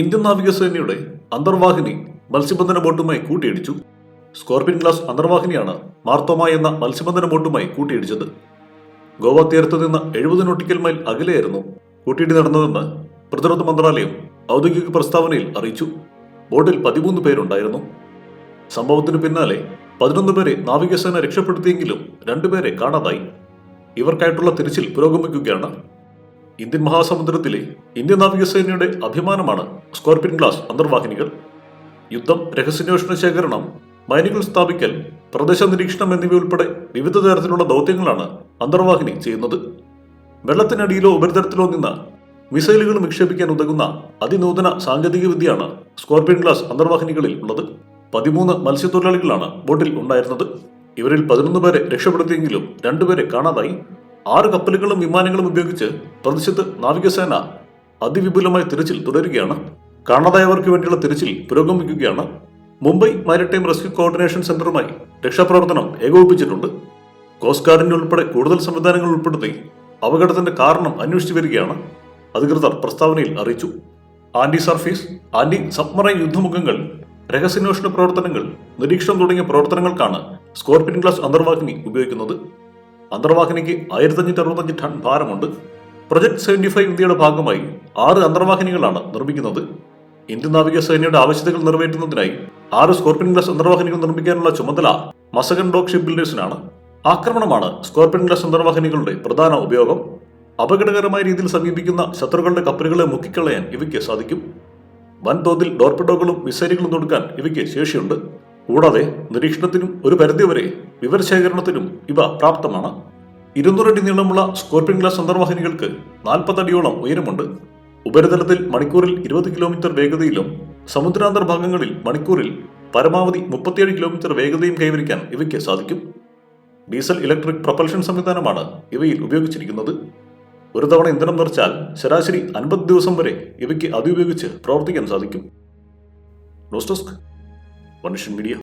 Indian നാവികസേനയുടെ അന്തർവാഹിനി മത്സ്യബന്ധന ബോട്ടുമായി കൂട്ടിയിടിച്ചു. സ്കോർപിയൻ ക്ലാസ് അന്തർവാഹിനിയാണ് മാർത്തോമ എന്ന മത്സ്യബന്ധന ബോട്ടുമായി കൂട്ടിയിടിച്ചത്. ഗോവ തീരത്ത് നിന്ന് എഴുപത് നോട്ടിക്കൽ മൈൽ അകലെയായിരുന്നു കൂട്ടിയിടി നടന്നതെന്ന് പ്രതിരോധ മന്ത്രാലയം ഔദ്യോഗിക പ്രസ്താവനയിൽ അറിയിച്ചു. ബോട്ടിൽ പതിമൂന്ന് പേരുണ്ടായിരുന്നു. സംഭവത്തിന് പിന്നാലെ പതിനൊന്ന് പേരെ നാവികസേന രക്ഷപ്പെടുത്തിയെങ്കിലും രണ്ടുപേരെ കാണാതായി. ഇവർക്കായിട്ടുള്ള തിരച്ചിൽ പുരോഗമിക്കുകയാണ് ഇന്ത്യൻ മഹാസമുദ്രത്തിലെ ഇന്ത്യൻ നാവികസേനയുടെ അഭിമാനമാണ് സ്കോർപിയൻ ക്ലാസ് അന്തർവാഹിനികൾ. യുദ്ധം രഹസ്യാന്വേഷണ ശേഖരണം മൈനുകൾ സ്ഥാപിക്കൽ പ്രദേശ നിരീക്ഷണം എന്നിവയുൾപ്പെടെ വിവിധ തരത്തിലുള്ള ദൗത്യങ്ങളാണ് അന്തർവാഹിനി ചെയ്യുന്നത്. വെള്ളത്തിനടിയിലോ ഉപരിതലത്തിലോ നിന്ന് മിസൈലുകൾ വിക്ഷേപിക്കാൻ ഉതകുന്ന അതിനൂതന സാങ്കേതിക വിദ്യയാണ് സ്കോർപിയൻ ക്ലാസ് അന്തർവാഹിനികളിൽ ഉള്ളത്. പതിമൂന്ന് മത്സ്യത്തൊഴിലാളികളാണ് ബോട്ടിൽ ഉണ്ടായിരുന്നത്. ഇവരിൽ പതിനൊന്ന് പേരെ രക്ഷപ്പെടുത്തിയെങ്കിലും രണ്ടുപേരെ കാണാതായി. ആറ് കപ്പലുകളും വിമാനങ്ങളും ഉപയോഗിച്ച് പ്രദേശത്ത് നാവികസേന അതിവിപുലമായ തിരച്ചിൽ തുടരുകയാണ്. കാണാതായവർക്ക് വേണ്ടിയുള്ള തിരച്ചിൽ പുരോഗമിക്കുകയാണ്. മുംബൈ മാരിടൈം റെസ്ക്യൂ കോർഡിനേഷൻ സെന്ററുമായി രക്ഷാപ്രവർത്തനം ഏകോപിപ്പിച്ചിട്ടുണ്ട്. കോസ്റ്റ് ഗാർഡിന്റെ ഉൾപ്പെടെ കൂടുതൽ സംവിധാനങ്ങൾ ഉൾപ്പെടുത്തി അപകടത്തിന്റെ കാരണം അന്വേഷിച്ചു വരികയാണ്. അധികൃതർ പ്രസ്താവനയിൽ അറിയിച്ചു. ആന്റി സർഫീസ് ആന്റി സബ്മറൈൻ യുദ്ധമുഖങ്ങൾ രഹസ്യാന്വേഷണ പ്രവർത്തനങ്ങൾ നിരീക്ഷണം തുടങ്ങിയ പ്രവർത്തനങ്ങൾക്കാണ് സ്കോർപിയൻ ക്ലാസ് അന്തർവാഹിനി ഉപയോഗിക്കുന്നത്. അന്തർവാഹിനിക്ക് ആയിരത്തഞ്ഞൂറ്റി അറുപത്തഞ്ച് ടൺ ഭാരമുണ്ട്. പ്രൊജക്ട് സെവന്റി ഫൈവ് ഇന്ത്യയുടെ ഭാഗമായി ആറ് അന്തർവാഹിനികളാണ് നിർമ്മിക്കുന്നത്. ഇന്ത്യൻ നാവികസേനയുടെ ആവശ്യതകൾ നിറവേറ്റുന്നതിനായി ആറ് സ്കോർപ്പിൻ ഗ്ലാസ് അന്തർവാഹിനികൾ നിർമ്മിക്കാനുള്ള ചുമതല മസഗൻ ഡോക്ക് ഷിപ്പ് ബിൽഡേഴ്സിനാണ്. ആക്രമണമാണ് സ്കോർപ്പിൻ ഗ്ലാസ് അന്തർവാഹിനികളുടെ പ്രധാന ഉപയോഗം. അപകടകരമായ രീതിയിൽ സമീപിക്കുന്ന ശത്രുക്കളുടെ കപ്പലുകളെ മുക്കിക്കളയാൻ ഇവയ്ക്ക് സാധിക്കും. വൻതോതിൽ ഡോർപിഡോകളും മിസൈലുകളും തൊടുക്കാൻ ഇവയ്ക്ക് ശേഷിയുണ്ട്. കൂടാതെ നിരീക്ഷണത്തിനും ഒരു പരിധിവരെ വിവരശേഖരണത്തിനും ഇവ പ്രാപ്തമാണ്. ഇരുന്നൂറടി നീളമുള്ള സ്കോർപ്പിംഗ് ഗ്ലാസ് അന്തർവാഹിനികൾക്ക് നാൽപ്പതടിയോളം ഉയരമുണ്ട്. ഉപരിതലത്തിൽ മണിക്കൂറിൽ ഇരുപത് കിലോമീറ്റർ വേഗതയിലും സമുദ്രാന്തർ ഭാഗങ്ങളിൽ മണിക്കൂറിൽ പരമാവധി മുപ്പത്തിയേഴ് കിലോമീറ്റർ വേഗതയും കൈവരിക്കാൻ ഇവയ്ക്ക് സാധിക്കും. ഡീസൽ ഇലക്ട്രിക് പ്രൊപ്പൽഷൻ സംവിധാനമാണ് ഇവയിൽ ഉപയോഗിച്ചിരിക്കുന്നത്. ഒരു തവണ ഇന്ധനം നിറച്ചാൽ ശരാശരി അൻപത് ദിവസം വരെ ഇവയ്ക്ക് അതുപയോഗിച്ച് പ്രവർത്തിക്കാൻ സാധിക്കും. മനുഷ്യൻ മീഡിയ.